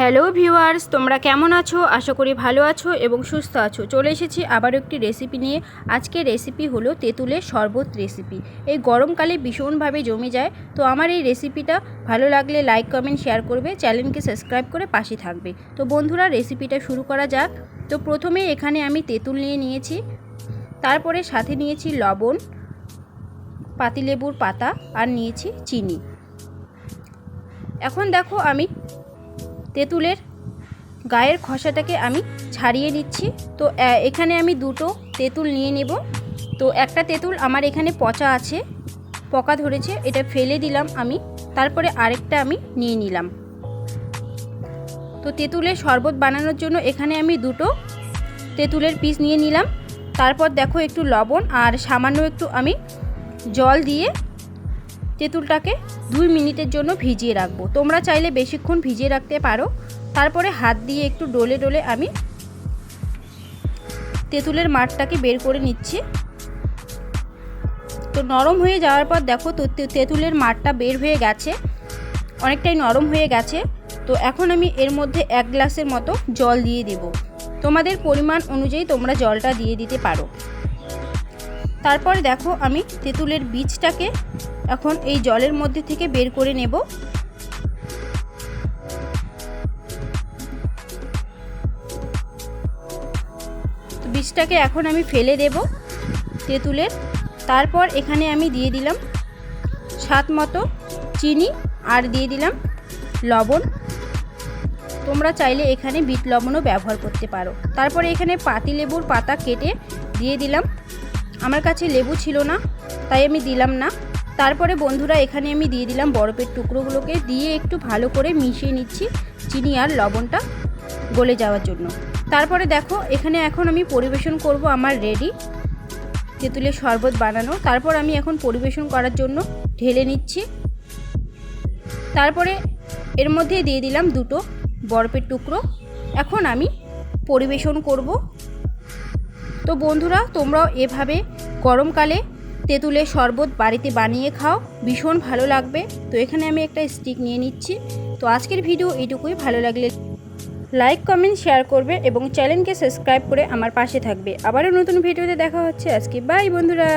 Hello viewers, তোমরা কেমন আছো? আশা করি ভালো আছো এবং সুস্থ আছো। চলে এসেছি আবার একটি রেসিপি নিয়ে। আজকের রেসিপি হলো তেঁতুলের শরবত রেসিপি এই গরমকালে ভীষণভাবে জমে যায়। তো আমার এই রেসিপিটা ভালো লাগলে লাইক কমেন্ট শেয়ার করবে। চ্যানেলকে সাবস্ক্রাইব করে পাশে থাকবে। তো বন্ধুরা রেসিপিটা শুরু করা যাক। তো প্রথমে এখানে আমি তেঁতুল নিয়ে নিয়েছি। তারপরে সাথে নিয়েছি লবণ, পাতিলেবুর পাতা আর নিয়েছি চিনি। এখন দেখো আমি তেঁতুলের গায়ের খসাটাকে আমি ছাড়িয়ে নিচ্ছি। তো এখানে আমি দুটো তেঁতুল নিয়ে নেব। তো, একটা তেঁতুল আমার এখানে পচা আছে, পকা ধরেছে, এটা ফেলে দিলাম আমি, তারপরে আরেকটা আমি নিয়ে নিলাম। তো, তেঁতুলের শরবত বানানোর জন্য এখানে আমি দুটো তেঁতুলের পিস নিয়ে নিলাম। তারপর দেখো একটু লবণ আর সামান্য একটু আমি জল দিয়ে তেঁতুলটাকে দুই মিনিটের জন্য ভিজিয়ে রাখব। তোমরা চাইলে বেশিক্ষণ ভিজিয়ে রাখতে পারো। তারপরে হাত দিয়ে একটু ডলে ডলে আমি তেঁতুলের মাঠটাকে বের করে নিচ্ছি। তো নরম হয়ে যাওয়ার পর দেখো তো তেঁতুলের মাঠটা বের হয়ে গেছে। অনেকটাই নরম হয়ে গেছে। তো এখন আমি এর মধ্যে এক গ্লাসের মতো জল দিয়ে দেব। তোমাদের পরিমাণ অনুযায়ী তোমরা জলটা দিয়ে দিতে পারো। তারপর দেখো আমি তেঁতুলের বীজটাকে এখন এই জলের মধ্যে থেকে বের করে নেব। বীজটাকে এখন আমি ফেলে দেব তেঁতুলের। তারপর এখানে আমি দিয়ে দিলাম স্বাদ মতো চিনি আর দিয়ে দিলাম লবণ। তোমরা চাইলে এখানে বিট লবণও ব্যবহার করতে পারো। তারপরে এখানে পাতিলেবুর পাতা কেটে দিয়ে দিলাম। আমার কাছে লেবু ছিল না, তাই আমি দিলাম না। তারপরে বন্ধুরা, এখানে আমি দিয়ে দিলাম বরফের টুকরোগুলোকে। দিয়ে একটু ভালো করে মিশিয়ে নিচ্ছি চিনি আর লবণটা গলে যাওয়ার জন্য। তারপরে দেখো, এখানে এখন আমি পরিবেশন করব আমার রেডি। তেঁতুলের শরবত বানানো। তারপর আমি এখন পরিবেশন করার জন্য ঢেলে নিচ্ছি। তারপরে এর মধ্যে দিয়ে দিলাম দুটো বরফের টুকরো। এখন আমি পরিবেশন করব। তো বন্ধুরা, তোমরাও এভাবে গরমকালে তেঁতুলের শরবত বাড়িতে বানিয়ে খাও। ভীষণ ভালো লাগবে। তো এখানে আমি একটা স্টিক নিয়ে নিচ্ছি। তো আজকের ভিডিও এইটুকুই। ভালো লাগলে লাইক কমেন্ট শেয়ার করবে এবং চ্যানেলকে সাবস্ক্রাইব করে আমার পাশে থাকবে। আবারও নতুন ভিডিওতে দেখা হচ্ছে। আজকে বাই বন্ধুরা।